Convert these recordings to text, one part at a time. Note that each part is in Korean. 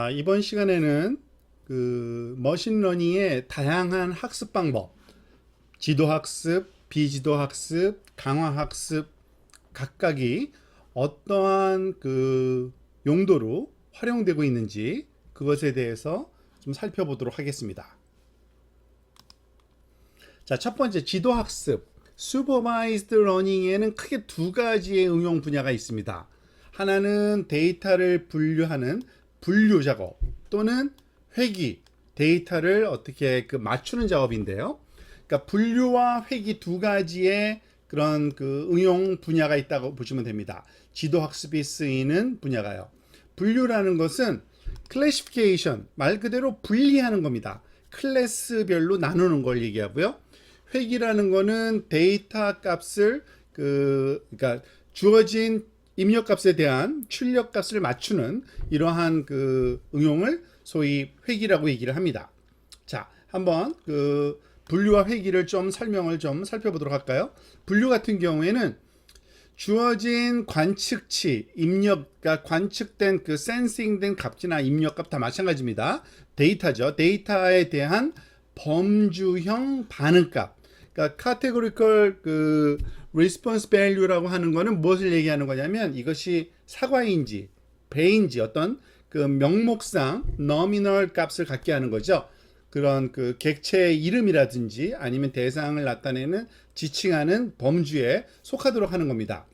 아, 이번 시간에는 그 머신러닝의 다양한 학습 방법, 지도 학습, 비지도 학습, 강화 학습 각각이 어떠한 그 용도로 활용되고 있는지 그것에 대해서 좀 살펴보도록 하겠습니다. 자, 첫 번째 지도 학습. 슈퍼바이즈드 러닝에는 크게 두 가지의 응용 분야가 있습니다. 하나는 데이터를 분류하는 분류 작업 또는 회기 데이터를 어떻게 그 맞추는 작업인데요. 그러니까 분류와 회기 두 가지의 그런 그 응용 분야가 있다고 보시면 됩니다. 지도 학습이 쓰이는 분야가요. 분류라는 것은 클래시피케이션 말 그대로 분리하는 겁니다. 클래스별로 나누는 걸 얘기하고요. 회기라는 거는 데이터 값을 그 그러니까 주어진 입력 값에 대한 출력 값을 맞추는 이러한 그 응용을 소위 회기라고 얘기를 합니다. 자, 한번 그 분류와 회기를 좀 설명을 좀 살펴보도록 할까요? 분류 같은 경우에는 주어진 관측치, 입력, 그러니까 관측된 그 센싱된 값이나 입력값 다 마찬가지입니다. 데이터죠. 데이터에 대한 범주형 반응값. 그러니까 categorical 그 response value라고 하는 거는 무엇을 얘기하는 거냐면 이것이 사과인지 배인지 어떤 그 명목상 nominal 값을 갖게 하는 거죠. 그런 그 객체의 이름이라든지 아니면 대상을 나타내는 지칭하는 범주에 속하도록 하는 겁니다.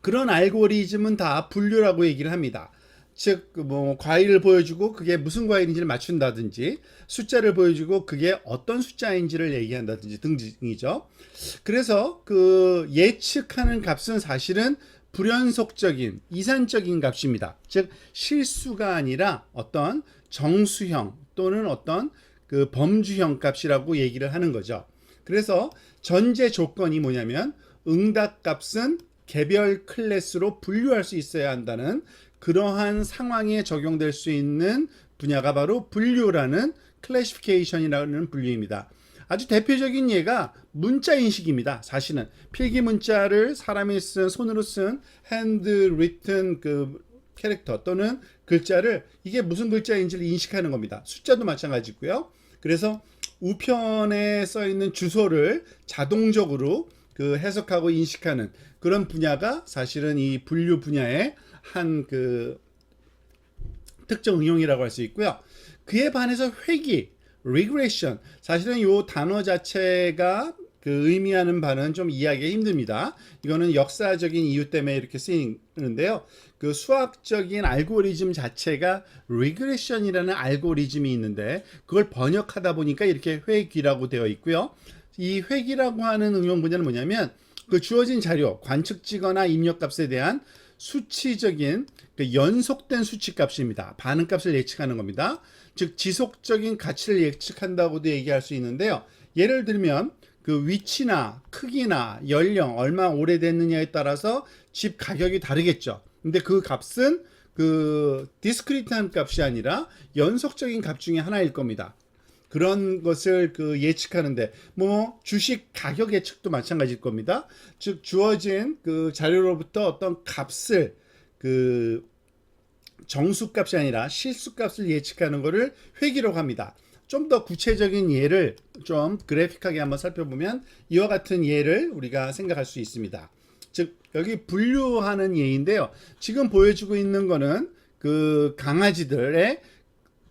그런 알고리즘은 다 분류라고 얘기를 합니다. 즉, 뭐, 과일을 보여주고 그게 무슨 과일인지를 맞춘다든지, 숫자를 보여주고 그게 어떤 숫자인지를 얘기한다든지 등이죠. 그래서 그 예측하는 값은 사실은 불연속적인, 이산적인 값입니다. 즉, 실수가 아니라 어떤 정수형 또는 어떤 그 범주형 값이라고 얘기를 하는 거죠. 그래서 전제 조건이 뭐냐면 응답 값은 개별 클래스로 분류할 수 있어야 한다는 그러한 상황에 적용될 수 있는 분야가 바로 분류라는 클래시피케이션이라는 분류입니다. 아주 대표적인 예가 문자 인식입니다. 사실은 필기 문자를 사람이 쓴 손으로 쓴 핸드 리튼 그 캐릭터 또는 글자를 이게 무슨 글자인지를 인식하는 겁니다. 숫자도 마찬가지고요. 그래서 우편에 써 있는 주소를 자동적으로 그 해석하고 인식하는 그런 분야가 사실은 이 분류 분야의 한 그 특정 응용이라고 할 수 있고요. 그에 반해서 회기, regression. 사실은 이 단어 자체가 그 의미하는 바는 좀 이해하기 힘듭니다. 이거는 역사적인 이유 때문에 이렇게 쓰이는데요. 그 수학적인 알고리즘 자체가 regression이라는 알고리즘이 있는데 그걸 번역하다 보니까 이렇게 회귀라고 되어 있고요. 이 회귀라고 하는 응용 분야는 뭐냐면 그 주어진 자료, 관측지거나 입력값에 대한 수치적인 그 연속된 수치값입니다. 반응값을 예측하는 겁니다. 즉 지속적인 가치를 예측한다고도 얘기할 수 있는데요. 예를 들면 그 위치나 크기나 연령 얼마 오래됐느냐에 따라서 집 가격이 다르겠죠. 근데 그 값은 그 디스크리트한 값이 아니라 연속적인 값 중에 하나일 겁니다. 그런 것을 그 예측하는데 뭐 주식 가격 예측도 마찬가지일 겁니다. 즉 주어진 그 자료로부터 어떤 값을 그 정수값이 아니라 실수값을 예측하는 것을 회기라고 합니다. 좀 더 구체적인 예를 좀 그래픽하게 한번 살펴보면 이와 같은 예를 우리가 생각할 수 있습니다. 즉 여기 분류하는 예인데요. 지금 보여주고 있는 거는 그 강아지들의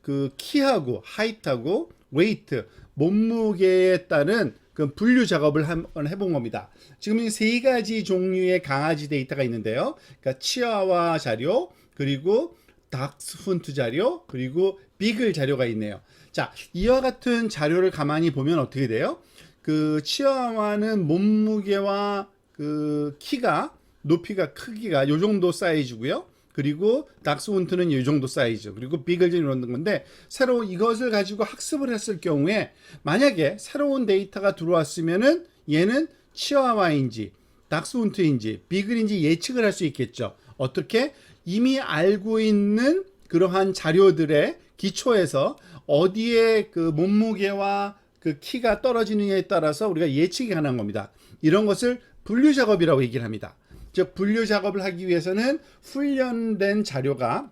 그 키하고 하이트하고 웨이트 몸무게에 따른 그 분류 작업을 한번 해본 겁니다. 지금 이세 가지 종류의 강아지 데이터가 있는데요. 그러니까 치아와 자료 그리고 닥스훈트 자료 그리고 비글 자료가 있네요. 자 이와 같은 자료를 가만히 보면 어떻게 돼요? 그 치아와는 몸무게와 그 키가 높이가 크기가 요 정도 사이즈고요. 그리고 닥스훈트는 이 정도 사이즈. 그리고 비글진 이런 건데 새로 이것을 가지고 학습을 했을 경우에 만약에 새로운 데이터가 들어왔으면은 얘는 치와와인지 닥스훈트인지 비글인지 예측을 할 수 있겠죠. 어떻게? 이미 알고 있는 그러한 자료들의 기초에서 어디에 그 몸무게와 그 키가 떨어지느냐에 따라서 우리가 예측이 가능한 겁니다. 이런 것을 분류 작업이라고 얘기를 합니다 즉 분류 작업을 하기 위해서는 훈련된 자료가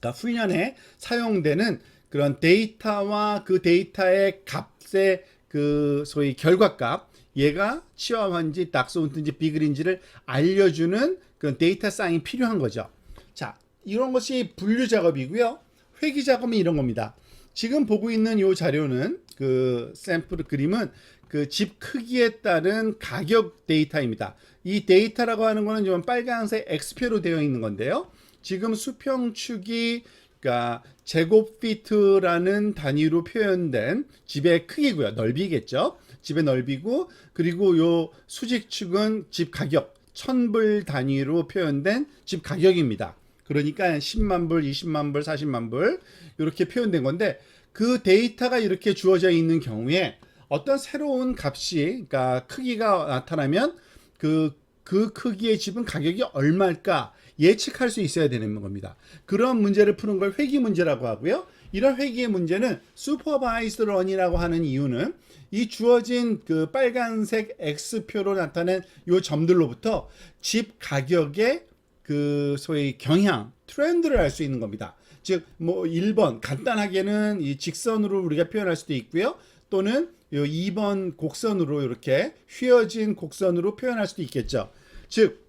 그러니까 훈련에 사용되는 그런 데이터와 그 데이터의 값의 그 소위 결과값 얘가 치와환지 닥스온트인지 비글인지를 알려주는 그런 데이터 사인이 필요한 거죠. 자, 이런 것이 분류 작업이고요. 회기 작업은 이런 겁니다. 지금 보고 있는 이 자료는 그 샘플 그림은 그 집 크기에 따른 가격 데이터입니다. 이 데이터라고 하는 거는 좀 빨간색 X표로 되어 있는 건데요. 지금 수평축이 그러니까 제곱피트라는 단위로 표현된 집의 크기고요. 넓이겠죠. 집의 넓이고 그리고 요 수직축은 집 가격 천불 단위로 표현된 집 가격입니다. 그러니까 10만 불, 20만 불, 40만 불 이렇게 표현된 건데 그 데이터가 이렇게 주어져 있는 경우에 어떤 새로운 값이 그러니까 크기가 나타나면 그, 그 크기의 집은 가격이 얼마일까 예측할 수 있어야 되는 겁니다. 그런 문제를 푸는 걸 회기 문제라고 하고요. 이런 회기의 문제는 슈퍼바이스 런이라고 하는 이유는 이 주어진 그 빨간색 X표로 나타낸 요 점들로부터 집 가격의 그 소위 경향, 트렌드를 알 수 있는 겁니다. 즉, 뭐 1번 간단하게는 이 직선으로 우리가 표현할 수도 있고요. 또는 요 2번 곡선으로 이렇게 휘어진 곡선으로 표현할 수도 있겠죠. 즉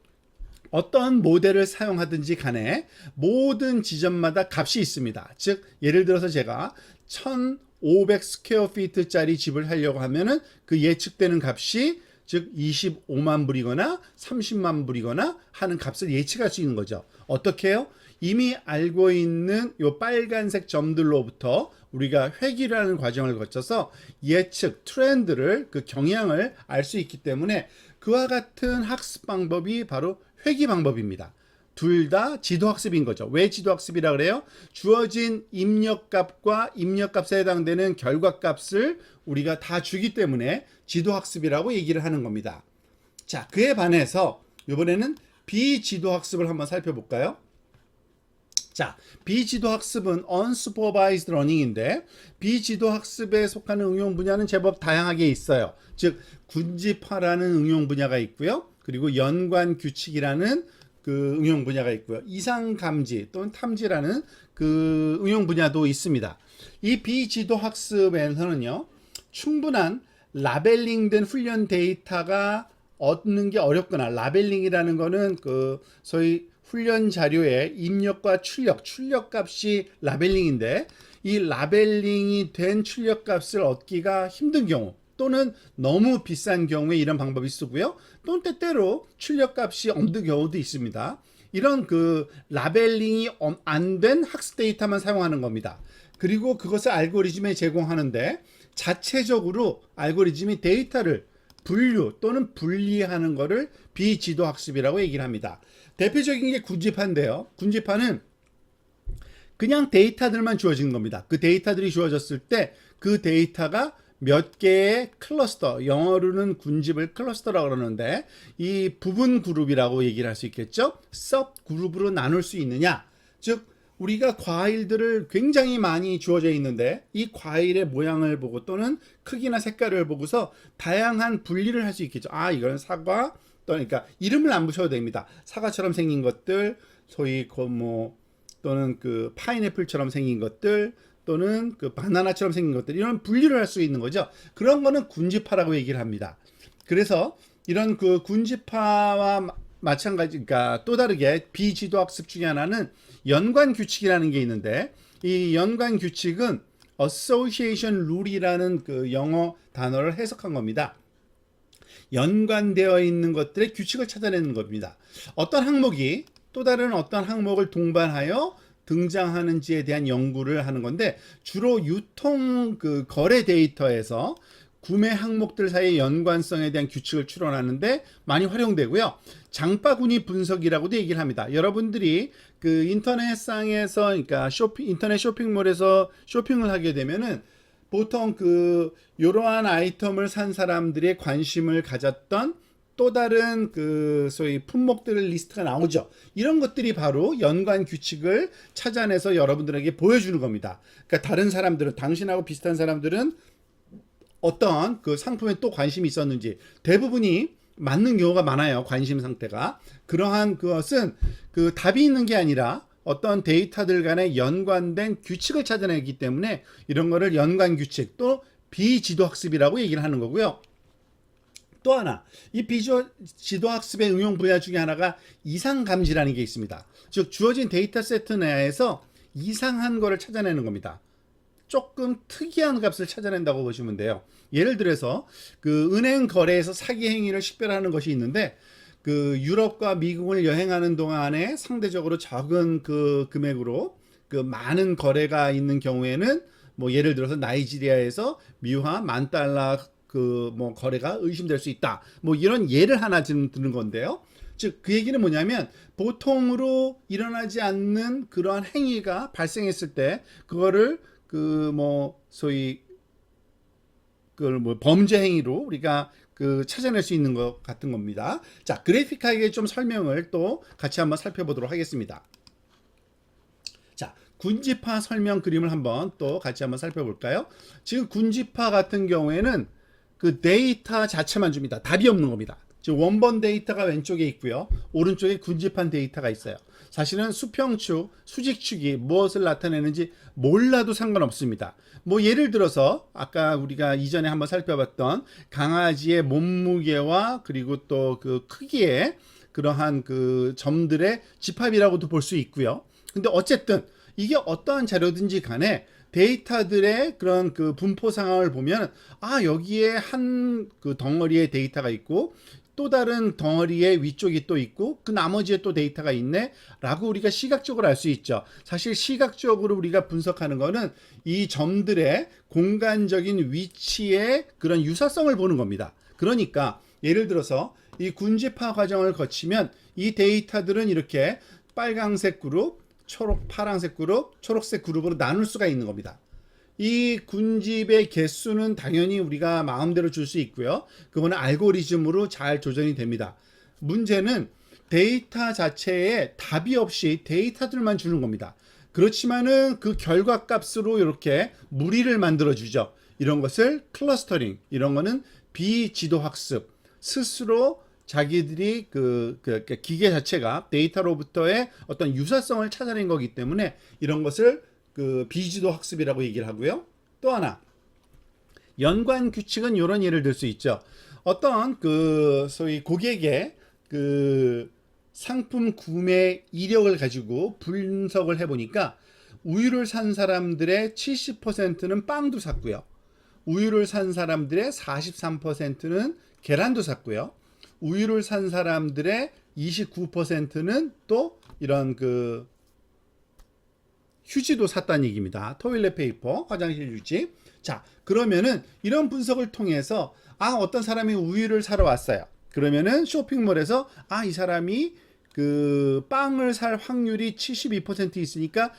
어떤 모델을 사용하든지 간에 모든 지점마다 값이 있습니다. 즉 예를 들어서 제가 1500 스퀘어 피트짜리 집을 하려고 하면은 그 예측되는 값이 즉 25만 불이거나 30만 불이거나 하는 값을 예측할 수 있는 거죠. 어떻게 해요? 이미 알고 있는 요 빨간색 점들로부터 우리가 회귀라는 과정을 거쳐서 예측 트렌드를 그 경향을 알 수 있기 때문에 그와 같은 학습 방법이 바로 회귀 방법입니다. 둘 다 지도학습인 거죠. 왜 지도학습이라 그래요? 주어진 입력값과 입력값에 해당되는 결과값을 우리가 다 주기 때문에 지도학습이라고 얘기를 하는 겁니다. 자, 그에 반해서 이번에는 비지도학습을 한번 살펴볼까요? 자, 비지도 학습은 unsupervised learning인데 비지도 학습에 속하는 응용 분야는 제법 다양하게 있어요. 즉 군집화라는 응용 분야가 있고요. 그리고 연관 규칙이라는 그 응용 분야가 있고요. 이상 감지 또는 탐지라는 그 응용 분야도 있습니다. 이 비지도 학습에서는요. 충분한 라벨링된 훈련 데이터가 얻는 게 어렵거나 라벨링이라는 거는 그 소위 훈련 자료의 입력과 출력, 출력 값이 라벨링인데 이 라벨링이 된 출력 값을 얻기가 힘든 경우 또는 너무 비싼 경우에 이런 방법이 쓰고요. 또는 때때로 출력 값이 없는 경우도 있습니다. 이런 그 라벨링이 안 된 학습 데이터만 사용하는 겁니다. 그리고 그것을 알고리즘에 제공하는데 자체적으로 알고리즘이 데이터를 분류 또는 분리하는 것을 비지도 학습이라고 얘기를 합니다. 대표적인 게 군집화인데요. 군집화는 그냥 데이터들만 주어지는 겁니다. 그 데이터들이 주어졌을 때 그 데이터가 몇 개의 클러스터, 영어로는 군집을 클러스터라고 그러는데 이 부분 그룹이라고 얘기를 할 수 있겠죠. 섭 그룹으로 나눌 수 있느냐? 즉 우리가 과일들을 굉장히 많이 주어져 있는데 이 과일의 모양을 보고 또는 크기나 색깔을 보고서 다양한 분리를 할 수 있겠죠. 아, 이건 사과, 또 그러니까 이름을 안 붙여도 됩니다. 사과처럼 생긴 것들, 소위 그뭐 또는 그 파인애플처럼 생긴 것들, 또는 그 바나나처럼 생긴 것들 이런 분리를 할 수 있는 거죠. 그런 거는 군집화라고 얘기를 합니다. 그래서 이런 그 군집화와 마찬가지, 그러니까 또 다르게 비지도 학습 중에 하나는 연관 규칙이라는 게 있는데 이 연관 규칙은 association rule이라는 그 영어 단어를 해석한 겁니다. 연관되어 있는 것들의 규칙을 찾아내는 겁니다. 어떤 항목이 또 다른 어떤 항목을 동반하여 등장하는지에 대한 연구를 하는 건데 주로 유통 그 거래 데이터에서 구매 항목들 사이의 연관성에 대한 규칙을 추론하는데 많이 활용되고요. 장바구니 분석이라고도 얘기를 합니다. 여러분들이 그 인터넷상에서 그러니까 쇼핑 인터넷 쇼핑몰에서 쇼핑을 하게 되면은 보통 그 이러한 아이템을 산 사람들의 관심을 가졌던 또 다른 그 소위 품목들 리스트가 나오죠. 이런 것들이 바로 연관 규칙을 찾아내서 여러분들에게 보여주는 겁니다. 그러니까 다른 사람들은 당신하고 비슷한 사람들은 어떤 그 상품에 또 관심이 있었는지 대부분이 맞는 경우가 많아요. 관심 상태가. 그러한 그것은 그 답이 있는 게 아니라 어떤 데이터들 간에 연관된 규칙을 찾아내기 때문에 이런 거를 연관 규칙 또 비지도 학습이라고 얘기를 하는 거고요. 또 하나 이 비지도 학습의 응용 분야 중에 하나가 이상 감지라는 게 있습니다. 즉 주어진 데이터 세트 내에서 이상한 거를 찾아내는 겁니다. 조금 특이한 값을 찾아낸다고 보시면 돼요. 예를 들어서 그 은행 거래에서 사기 행위를 식별하는 것이 있는데 그 유럽과 미국을 여행하는 동안에 상대적으로 적은 그 금액으로 그 많은 거래가 있는 경우에는 뭐 예를 들어서 나이지리아에서 미화 만 달러 그 뭐 거래가 의심될 수 있다. 뭐 이런 예를 하나 지금 드는 건데요. 즉 그 얘기는 뭐냐면 보통으로 일어나지 않는 그러한 행위가 발생했을 때 그거를 그 뭐 소위 그걸 뭐 범죄 행위로 우리가 그 찾아낼 수 있는 것 같은 겁니다. 자, 그래픽하게 좀 설명을 또 같이 한번 살펴보도록 하겠습니다. 자, 군지파 설명 그림을 한번 또 같이 한번 살펴볼까요? 지금 군지파 같은 경우에는 그 데이터 자체만 줍니다. 답이 없는 겁니다. 지금 원본 데이터가 왼쪽에 있고요. 오른쪽에 군집한 데이터가 있어요. 사실은 수평축, 수직축이 무엇을 나타내는지 몰라도 상관없습니다. 뭐 예를 들어서 아까 우리가 이전에 한번 살펴봤던 강아지의 몸무게와 그리고 또 그 크기의 그러한 그 점들의 집합이라고도 볼 수 있고요. 근데 어쨌든 이게 어떠한 자료든지 간에 데이터들의 그런 그 분포 상황을 보면 아 여기에 한 그 덩어리의 데이터가 있고 또 다른 덩어리의 위쪽이 또 있고 그 나머지에 또 데이터가 있네 라고 우리가 시각적으로 알 수 있죠. 사실 시각적으로 우리가 분석하는 거는 이 점들의 공간적인 위치의 그런 유사성을 보는 겁니다. 그러니까 예를 들어서 이 군집화 과정을 거치면 이 데이터들은 이렇게 빨강색 그룹 초록 파란색 그룹 초록색 그룹으로 나눌 수가 있는 겁니다 이 군집의 개수는 당연히 우리가 마음대로 줄 수 있고요. 그거는 알고리즘으로 잘 조정이 됩니다. 문제는 데이터 자체에 답이 없이 데이터들만 주는 겁니다. 그렇지만은 그 결과 값으로 이렇게 무리를 만들어 주죠. 이런 것을 클러스터링, 이런 거는 비지도 학습, 스스로 자기들이 그, 그, 그 기계 자체가 데이터로부터의 어떤 유사성을 찾아낸 거기 때문에 이런 것을 그 비지도 학습이라고 얘기를 하고요. 또 하나 연관 규칙은 이런 예를 들 수 있죠. 어떤 그 소위 고객의 그 상품 구매 이력을 가지고 분석을 해보니까 우유를 산 사람들의 70%는 빵도 샀고요. 우유를 산 사람들의 43%는 계란도 샀고요. 우유를 산 사람들의 29%는 또 이런 그 휴지도 샀다는 얘기입니다. 토일렛 페이퍼, 화장실 휴지. 자, 그러면은 이런 분석을 통해서 아, 어떤 사람이 우유를 사러 왔어요. 그러면은 쇼핑몰에서 아, 이 사람이 그 빵을 살 확률이 72% 있으니까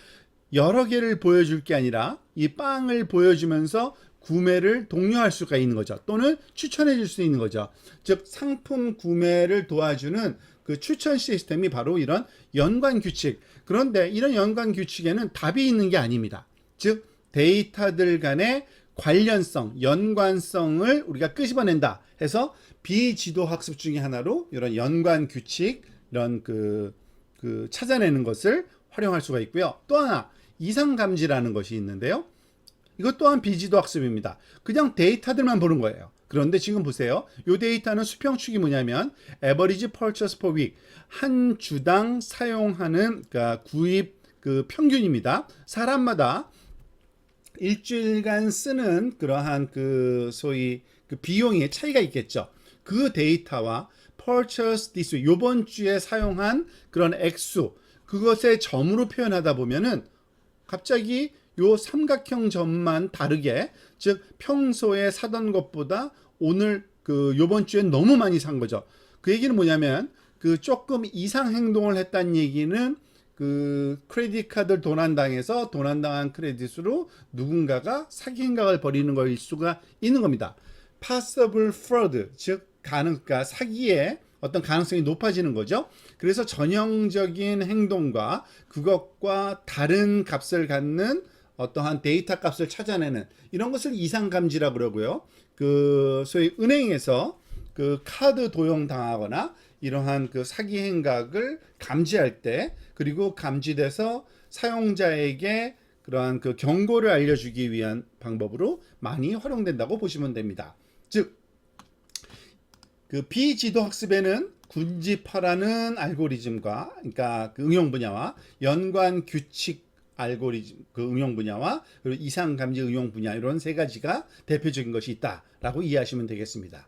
여러 개를 보여줄 게 아니라 이 빵을 보여주면서 구매를 독려할 수가 있는 거죠. 또는 추천해 줄 수 있는 거죠. 즉 상품 구매를 도와주는 그 추천 시스템이 바로 이런 연관 규칙. 그런데 이런 연관 규칙에는 답이 있는 게 아닙니다. 즉 데이터들 간의 관련성, 연관성을 우리가 끄집어낸다 해서 비지도 학습 중에 하나로 이런 연관 규칙, 이런 그, 그 찾아내는 것을 활용할 수가 있고요. 또 하나 이상 감지라는 것이 있는데요. 이것 또한 비지도 학습입니다. 그냥 데이터들만 보는 거예요. 그런데 지금 보세요. 이 데이터는 수평축이 뭐냐면 average purchase per week 한 주당 사용하는 그러니까 구입 그 평균입니다. 사람마다 일주일간 쓰는 그러한 그 소위 그 비용의 차이가 있겠죠. 그 데이터와 purchase this 요번 주에 사용한 그런 액수 그것의 점으로 표현하다 보면은 갑자기 요 삼각형 점만 다르게 즉 평소에 사던 것보다 오늘 그 요번 주엔 너무 많이 산 거죠. 그 얘기는 뭐냐면 그 조금 이상 행동을 했다는 얘기는 그 크레딧 카드 도난당해서 도난당한 크레딧으로 누군가가 사기 행각을 벌이는 것일 수가 있는 겁니다. possible fraud 즉 가능 그러니까 사기의 어떤 가능성이 높아지는 거죠. 그래서 전형적인 행동과 그것과 다른 값을 갖는 어떠한 데이터 값을 찾아내는 이런 것을 이상 감지라 그러고요. 그 소위 은행에서 그 카드 도용 당하거나 이러한 그 사기 행각을 감지할 때 그리고 감지돼서 사용자에게 그러한 그 경고를 알려주기 위한 방법으로 많이 활용된다고 보시면 됩니다. 즉, 그 비지도 학습에는 군집하라는 알고리즘과 그러니까 그 응용 분야와 연관 규칙 알고리즘 그 응용 분야와 그리고 이상 감지 응용 분야 이런 세 가지가 대표적인 것이 있다라고 이해하시면 되겠습니다.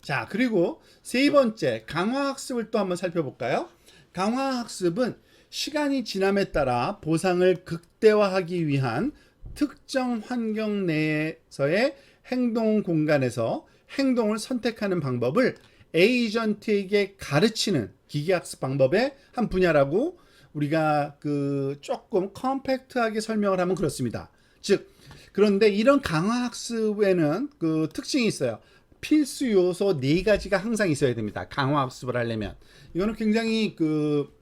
자, 그리고 세 번째 강화 학습을 또 한번 살펴볼까요? 강화 학습은 시간이 지남에 따라 보상을 극대화하기 위한 특정 환경 내에서의 행동 공간에서 행동을 선택하는 방법을 에이전트에게 가르치는 기계학습 방법의 한 분야라고 우리가 그 조금 컴팩트하게 설명을 하면 그렇습니다. 즉 그런데 이런 강화 학습에는 그 특징이 있어요. 필수 요소 네 가지가 항상 있어야 됩니다. 강화 학습을 하려면 이거는 굉장히 그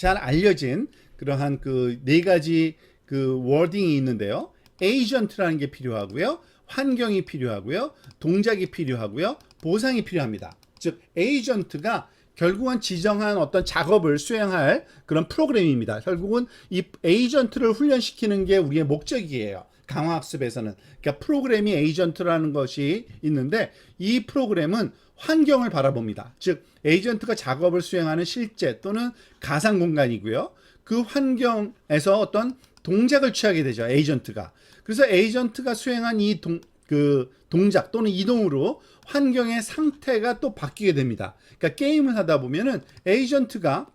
잘 알려진 그러한 그 네 가지 그 워딩이 있는데요. 에이전트라는 게 필요하고요. 환경이 필요하고요. 동작이 필요하고요. 보상이 필요합니다. 즉 에이전트가 결국은 지정한 어떤 작업을 수행할 그런 프로그램입니다. 결국은 이 에이전트를 훈련시키는 게 우리의 목적이에요. 강화학습에서는 그러니까 프로그램이 에이전트라는 것이 있는데 이 프로그램은 환경을 바라봅니다. 즉 에이전트가 작업을 수행하는 실제 또는 가상 공간이고요. 그 환경에서 어떤 동작을 취하게 되죠. 에이전트가. 그래서 에이전트가 수행한 이 동, 그 동작 또는 이동으로 환경의 상태가 또 바뀌게 됩니다. 그러니까 게임을 하다 보면은 에이전트가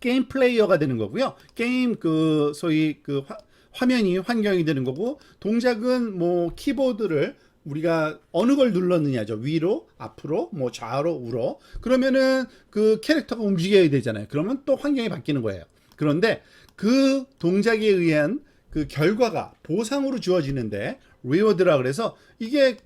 게임 플레이어가 되는 거고요. 게임 그 소위 그 화, 화면이 환경이 되는 거고 동작은 뭐 키보드를 우리가 어느 걸 눌렀느냐죠. 위로, 앞으로, 뭐 좌로, 우로. 그러면은 그 캐릭터가 움직여야 되잖아요. 그러면 또 환경이 바뀌는 거예요. 그런데 그 동작에 의한 그 결과가 보상으로 주어지는데 리워드라 그래서 이게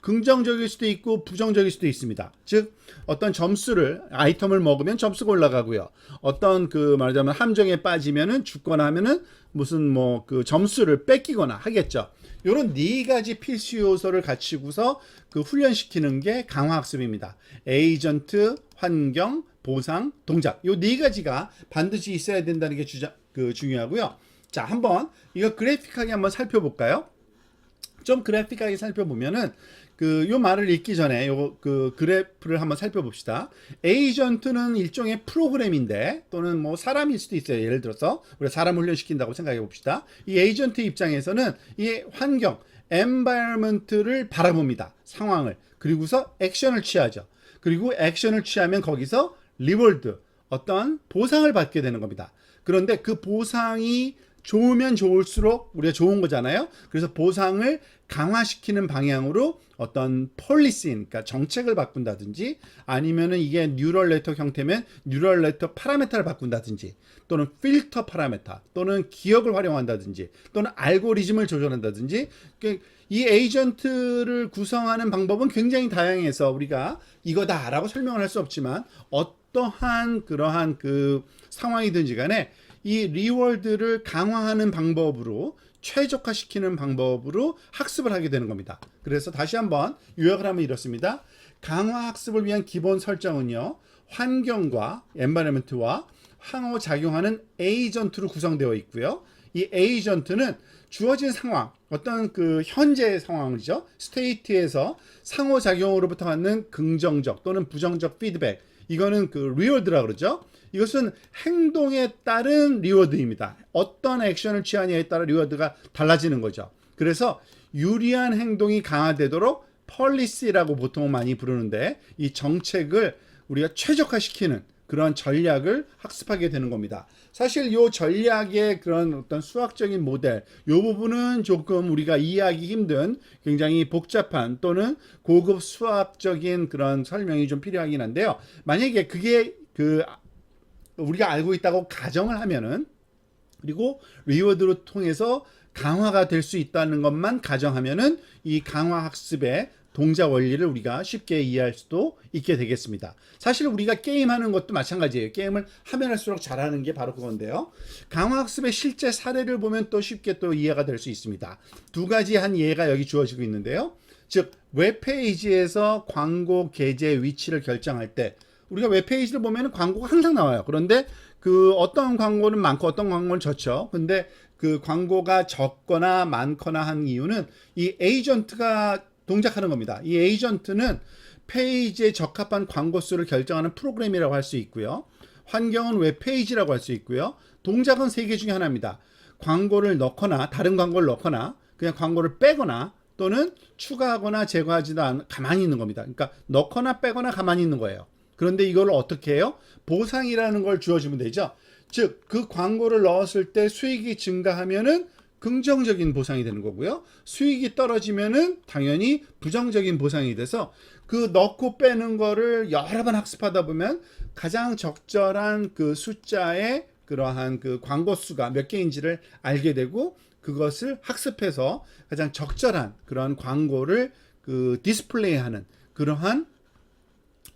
긍정적일 수도 있고 부정적일 수도 있습니다. 즉 어떤 점수를 아이템을 먹으면 점수가 올라가고요. 어떤 그 말하자면 함정에 빠지면은 죽거나 하면은 무슨 뭐 그 점수를 뺏기거나 하겠죠. 요런 네 가지 필수 요소를 갖추고서 그 훈련시키는 게 강화 학습입니다. 에이전트, 환경, 보상, 동작. 요 네 가지가 반드시 있어야 된다는 게 주자, 그 중요하고요. 자, 한번 이거 그래픽하게 한번 살펴볼까요? 좀 그래픽하게 살펴보면은 그 요 말을 읽기 전에 요 그 그래프를 한번 살펴봅시다. 에이전트는 일종의 프로그램인데 또는 뭐 사람일 수도 있어요. 예를 들어서 우리가 사람 훈련시킨다고 생각해 봅시다. 이 에이전트 입장에서는 이 환경, environment를 바라봅니다. 상황을. 그리고서 액션을 취하죠. 그리고 액션을 취하면 거기서 리월드 어떤 보상을 받게 되는 겁니다. 그런데 그 보상이 좋으면 좋을수록 우리가 좋은 거잖아요. 그래서 보상을 강화시키는 방향으로 어떤 폴리시, 그러니까 정책을 바꾼다든지 아니면은 이게 뉴럴 네트워크 형태면 뉴럴 네트워크 파라메타를 바꾼다든지 또는 필터 파라메타 또는 기억을 활용한다든지 또는 알고리즘을 조절한다든지 그이 에이전트를 구성하는 방법은 굉장히 다양해서 우리가 이거다라고 설명을 할 수 없지만 어 떠한 그러한 그 상황이든지 간에 이 리월드를 강화하는 방법으로 최적화시키는 방법으로 학습을 하게 되는 겁니다. 그래서 다시 한번 요약을 하면 이렇습니다. 강화 학습을 위한 기본 설정은요. 환경과 엔바이러먼트와 상호작용하는 에이전트로 구성되어 있고요. 이 에이전트는 주어진 상황, 어떤 그 현재 상황이죠. 스테이트에서 상호작용으로부터 받는 긍정적 또는 부정적 피드백. 이거는 그 리워드라 그러죠. 이것은 행동에 따른 리워드입니다. 어떤 액션을 취하냐에 따라 리워드가 달라지는 거죠. 그래서 유리한 행동이 강화되도록 펄리시라고 보통 많이 부르는데 이 정책을 우리가 최적화시키는 그런 전략을 학습하게 되는 겁니다. 사실 요 전략의 그런 어떤 수학적인 모델, 요 부분은 조금 우리가 이해하기 힘든 굉장히 복잡한 또는 고급 수학적인 그런 설명이 좀 필요하긴 한데요. 만약에 그게 그 우리가 알고 있다고 가정을 하면은 그리고 리워드로 통해서 강화가 될 수 있다는 것만 가정하면은 이 강화 학습의 동작 원리를 우리가 쉽게 이해할 수도 있게 되겠습니다. 사실 우리가 게임하는 것도 마찬가지예요. 게임을 하면 할수록 잘하는 게 바로 그건데요. 강화 학습의 실제 사례를 보면 또 쉽게 또 이해가 될 수 있습니다. 두 가지 한 예가 여기 주어지고 있는데요. 즉 웹페이지에서 광고 게재 위치를 결정할 때 우리가 웹페이지를 보면 광고가 항상 나와요. 그런데 그 어떤 광고는 많고 어떤 광고는 적죠. 근데 그 광고가 적거나 많거나 한 이유는 이 에이전트가 동작하는 겁니다. 이 에이전트는 페이지에 적합한 광고 수를 결정하는 프로그램이라고 할 수 있고요. 환경은 웹페이지라고 할 수 있고요. 동작은 세 개 중에 하나입니다. 광고를 넣거나 다른 광고를 넣거나 그냥 광고를 빼거나 또는 추가하거나 제거하지도 않 가만히 있는 겁니다. 그러니까 넣거나 빼거나 가만히 있는 거예요. 그런데 이걸 어떻게 해요? 보상이라는 걸 주어주면 되죠. 즉 그 광고를 넣었을 때 수익이 증가하면은 긍정적인 보상이 되는 거고요. 수익이 떨어지면은 당연히 부정적인 보상이 돼서 그 넣고 빼는 거를 여러 번 학습하다 보면 가장 적절한 그 숫자의 그러한 그 광고 수가 몇 개인지를 알게 되고 그것을 학습해서 가장 적절한 그런 광고를 그 디스플레이하는 그러한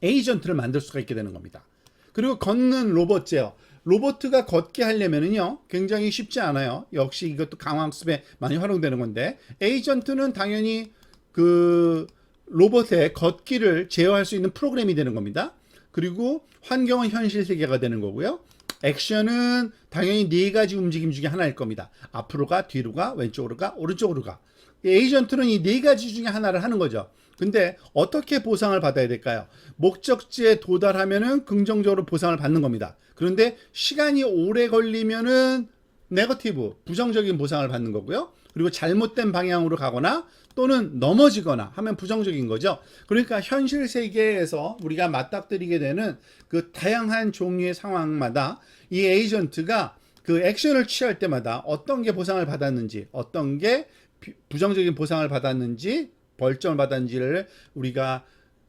에이전트를 만들 수가 있게 되는 겁니다. 그리고 걷는 로봇제요. 로봇가 걷게 하려면은요, 굉장히 쉽지 않아요. 역시 이것도 강화학습에 많이 활용되는 건데, 에이전트는 당연히 그 로봇의 걷기를 제어할 수 있는 프로그램이 되는 겁니다. 그리고 환경은 현실 세계가 되는 거고요. 액션은 당연히 네 가지 움직임 중에 하나일 겁니다. 앞으로 가, 뒤로 가, 왼쪽으로 가, 오른쪽으로 가. 에이전트는 이 네 가지 중에 하나를 하는 거죠. 근데 어떻게 보상을 받아야 될까요? 목적지에 도달하면은 긍정적으로 보상을 받는 겁니다. 그런데 시간이 오래 걸리면은 네거티브, 부정적인 보상을 받는 거고요. 그리고 잘못된 방향으로 가거나 또는 넘어지거나 하면 부정적인 거죠. 그러니까 현실 세계에서 우리가 맞닥뜨리게 되는 그 다양한 종류의 상황마다 이 에이전트가 그 액션을 취할 때마다 어떤 게 보상을 받았는지, 어떤 게 비- 부정적인 보상을 받았는지, 벌점을 받았는지를 우리가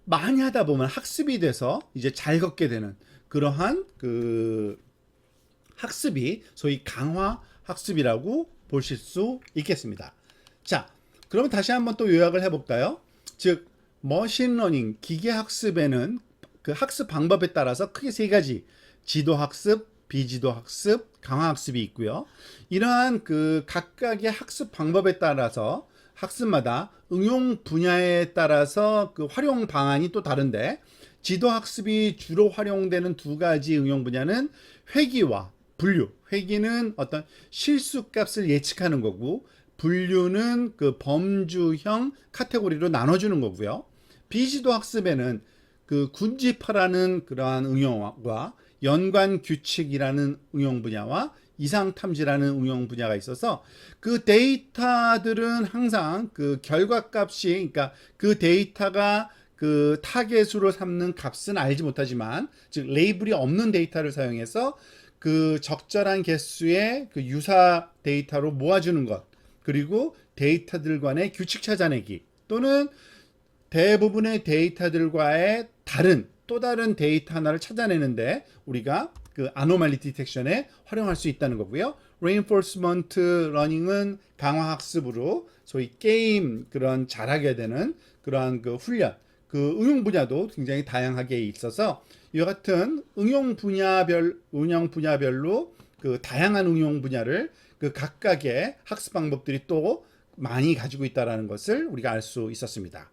많이 하다 보면 학습이 돼서 이제 잘 걷게 되는 그러한 그 학습이 소위 강화 학습이라고 보실 수 있겠습니다. 자, 그러면 다시 한번 또 요약을 해볼까요? 즉, 머신러닝, 기계학습에는 그 학습 방법에 따라서 크게 세 가지, 지도학습, 비지도학습, 강화학습이 있고요. 이러한 그 각각의 학습 방법에 따라서 학습마다 응용 분야에 따라서 그 활용 방안이 또 다른데, 지도 학습이 주로 활용되는 두 가지 응용 분야는 회귀와 분류. 회귀는 어떤 실수 값을 예측하는 거고, 분류는 그 범주형 카테고리로 나눠주는 거고요. 비지도 학습에는 그 군집화라는 그러한 응용과 연관 규칙이라는 응용 분야와 이상 탐지라는 응용 분야가 있어서 그 데이터들은 항상 그 결과 값이 그러니까 그 데이터가 그 타겟으로 삼는 값은 알지 못하지만 즉 레이블이 없는 데이터를 사용해서 그 적절한 개수의 그 유사 데이터로 모아주는 것 그리고 데이터들 간의 규칙 찾아내기 또는 대부분의 데이터들과의 다른 또 다른 데이터 하나를 찾아내는데 우리가 그 아노말리 디텍션에 활용할 수 있다는 거고요. reinforcement learning은 강화 학습으로 소위 게임 그런 잘하게 되는 그러한 그 훈련 그 응용 분야도 굉장히 다양하게 있어서 이와 같은 응용 분야별 운영 분야별로 그 다양한 응용 분야를 그 각각의 학습 방법들이 또 많이 가지고 있다라는 것을 우리가 알 수 있었습니다.